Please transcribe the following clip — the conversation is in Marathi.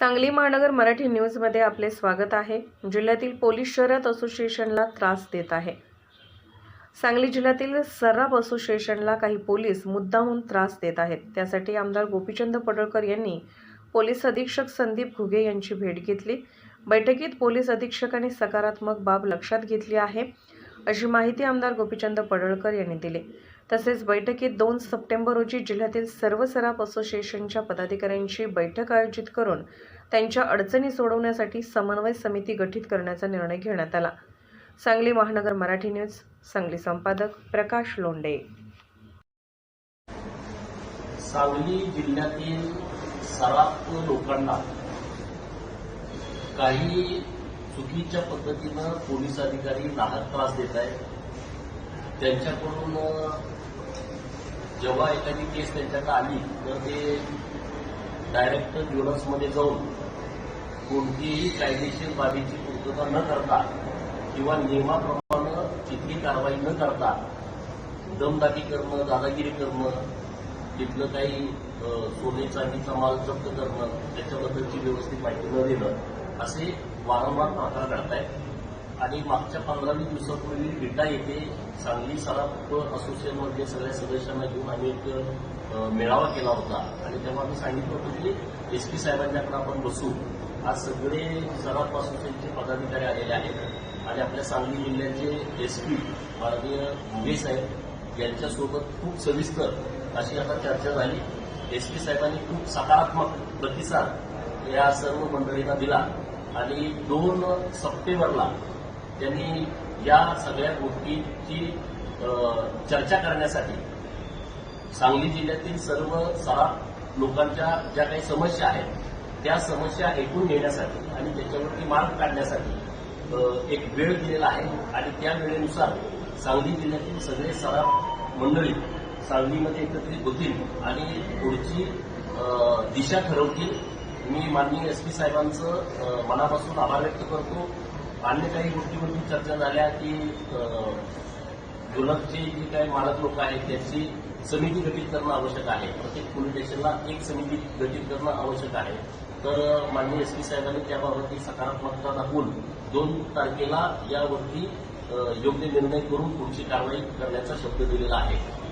सांगली महानगर मराठी न्यूजमध्ये आपले स्वागत आहे. जिल्ह्यातील पोलीस शहरात असोसिएशनला त्रास देत आहे. सांगली जिल्ह्यातील सर्राफ असोसिएशनला काही पोलीस मुद्दामून त्रास देत आहेत. त्यासाठी आमदार गोपीचंद पडळकर यांनी पोलीस अधीक्षक संदीप घुगे यांची भेट घेतली. बैठकीत पोलीस अधीक्षकांनी सकारात्मक बाब लक्षात घेतली आहे अशी माहिती आमदार गोपीचंद पडळकर यांनी दिली. तसेच बैठकीत दोन सप्टेंबर रोजी जिल्ह्यातील सर्व सराफ असोसिएशनच्या पदाधिकाऱ्यांची बैठक आयोजित करून त्यांच्या अडचणी सोडवण्यासाठी समन्वय समिती गठीत करण्याचा निर्णय घेण्यात आला. सांगली महानगर मराठी न्यूज सांगली संपादक प्रकाश लोंडे सांगली जिल्ह्यातील सराफ लोकांना काही चुकीच्या पद्धतीनं पोलीस अधिकारी नाहक त्रास देत आहेत त्यांच्याकडून जेव्हा एखादी केस त्यांच्याकडे आली तर ते डायरेक्ट ज्युलर्समध्ये जाऊन कोणतीही कायदेशीर बाबीची पूर्तता न करता किंवा नियमाप्रमाणे तिथली कारवाई न करता दमदाटी करणं दादागिरी करणं तिथलं काही सोने चांदीचा माल जप्त करणं त्याच्याबद्दलची व्यवस्थित माहिती न देणं असे वारंवार प्रकार घडतायत आणि मागच्या पंधरा वीस दिवसापूर्वी विटा येथे सांगली सराफ असोसिएशनमधल्या सगळ्या सदस्यांना घेऊन आम्ही एक मेळावा केला होता. आणि तेव्हा आम्ही सांगितलं होतं की एस पी साहेबांच्याकडे आपण बसू. आज सगळे सराफ असोसिएशनचे पदाधिकारी आलेले आहेत. आणि आपल्या सांगली जिल्ह्याचे एस पी माननीय मुगे साहेब यांच्यासोबत खूप सविस्तर अशी आता चर्चा झाली. एस पी साहेबांनी खूप सकारात्मक प्रतिसाद या सर्व मंडळींना दिला. आणि दोन सप्टेंबरला त्यांनी या सगळ्या गोष्टीची चर्चा करण्यासाठी सांगली जिल्ह्यातील सर्व सहा लोकांच्या ज्या काही समस्या आहेत त्या समस्या ऐकून घेण्यासाठी आणि त्याच्यावरती मार्ग काढण्यासाठी एक वेळ दिलेला आहे. आणि त्या वेळेनुसार सांगली जिल्ह्यातील सगळे सराफ मंडळी सांगलीमध्ये एकत्रित होतील आणि पुढची दिशा ठरवतील. मी माननीय एस पी साहेबांचं मनापासून आभार व्यक्त करतो. अन्य काही गोष्टीवरती चर्चा झाल्या की अ, जे काही मालक लोक आहेत त्यांची समिती गठीत करणं आवश्यक आहे. प्रत्येक पोलीस स्टेशनला एक समिती गठीत करणं आवश्यक आहे. तर माननीय एस पी साहेबांनी त्याबाबत सकारात्मकता दाखवून दोन तारखेला यावरती योग्य निर्णय करून पुढची कारवाई करण्याचा शब्द दिलेला आहे.